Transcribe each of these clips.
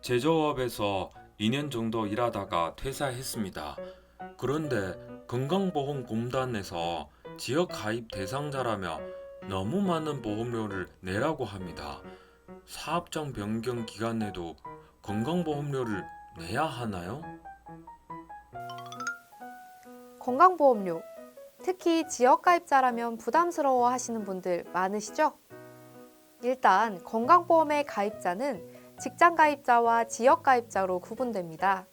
제조업에서 2년 정도 일하다가 퇴사했습니다. 그런데 건강보험공단에서 지역 가입 대상자라며 너무 많은 보험료를 내라고 합니다. 사업장 변경 기간에도 건강보험료를 내야 하나요? 건강보험료, 특히 지역가입자라면 부담스러워 하시는 분들 많으시죠? 일단 건강보험의 가입자는 직장가입자와 지역가입자로 구분됩니다.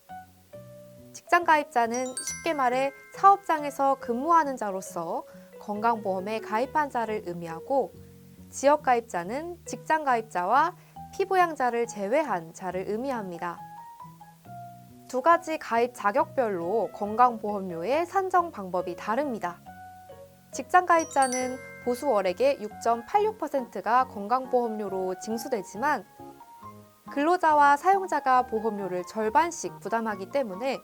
직장가입자는 쉽게 말해 사업장에서 근무하는 자로서 건강보험에 가입한 자를 의미하고 지역가입자는 직장가입자와 피부양자를 제외한 자를 의미합니다. 두 가지 가입 자격별로 건강보험료의 산정 방법이 다릅니다. 직장 가입자는 보수월액의 6.86%가 건강보험료로 징수되지만 근로자와 사용자가 보험료를 절반씩 부담하기 때문에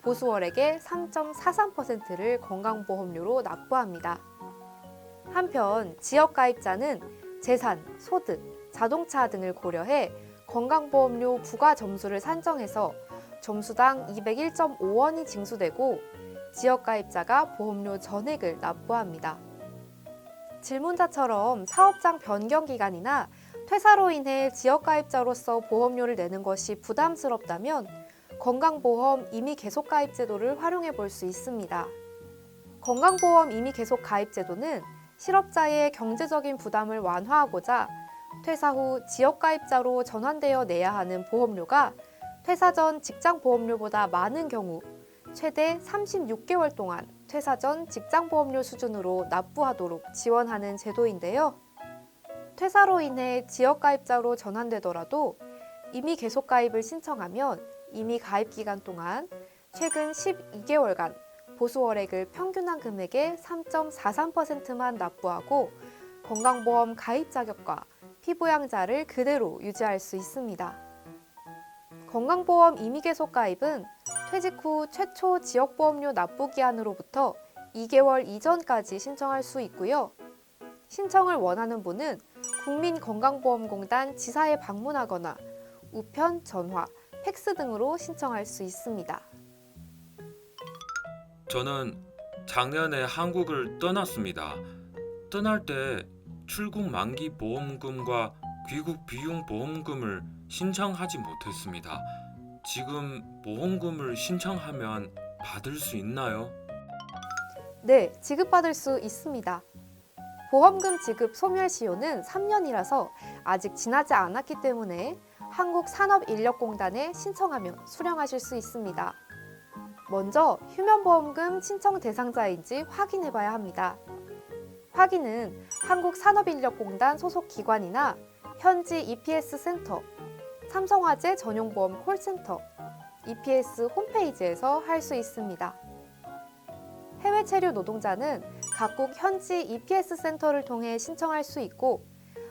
보수월액의 3.43%를 건강보험료로 납부합니다. 한편 지역가입자는 재산, 소득, 자동차 등을 고려해 건강보험료 부과 점수를 산정해서 점수당 201.5원이 징수되고 지역가입자가 보험료 전액을 납부합니다. 질문자처럼 사업장 변경 기간이나 퇴사로 인해 지역가입자로서 보험료를 내는 것이 부담스럽다면 건강보험 임의 계속 가입 제도를 활용해 볼 수 있습니다. 건강보험 임의 계속 가입 제도는 실업자의 경제적인 부담을 완화하고자 퇴사 후 지역가입자로 전환되어 내야 하는 보험료가 퇴사 전 직장 보험료보다 많은 경우 최대 36개월 동안 퇴사 전 직장 보험료 수준으로 납부하도록 지원하는 제도인데요. 퇴사로 인해 지역가입자로 전환되더라도 이미 계속 가입을 신청하면 이미 가입 기간 동안 최근 12개월간 보수월액을 평균한 금액의 3.43%만 납부하고 건강보험 가입 자격과 피부양자를 그대로 유지할 수 있습니다. 건강보험 임의 계속 가입은 퇴직 후 최초 지역보험료 납부 기한으로부터 2개월 이전까지 신청할 수 있고요. 신청을 원하는 분은 국민건강보험공단 지사에 방문하거나 우편, 전화, 팩스 등으로 신청할 수 있습니다. 저는 작년에 한국을 떠났습니다. 떠날 때 출국 만기 보험금과 귀국 비용 보험금을 신청하지 못했습니다. 지금 보험금을 신청하면 받을 수 있나요? 네, 지급받을 수 있습니다. 보험금 지급 소멸 시효는 3년이라서 아직 지나지 않았기 때문에 한국산업인력공단에 신청하면 수령하실 수 있습니다. 먼저 휴면보험금 신청 대상자인지 확인해 봐야 합니다. 확인은 한국산업인력공단 소속 기관이나 현지 EPS 센터, 삼성화재 전용보험 콜센터, EPS 홈페이지에서 할 수 있습니다. 해외 체류 노동자는 각국 현지 EPS 센터를 통해 신청할 수 있고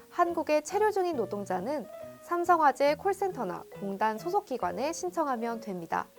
한국에 체류 중인 노동자는 삼성화재 콜센터나 공단 소속 기관에 신청하면 됩니다.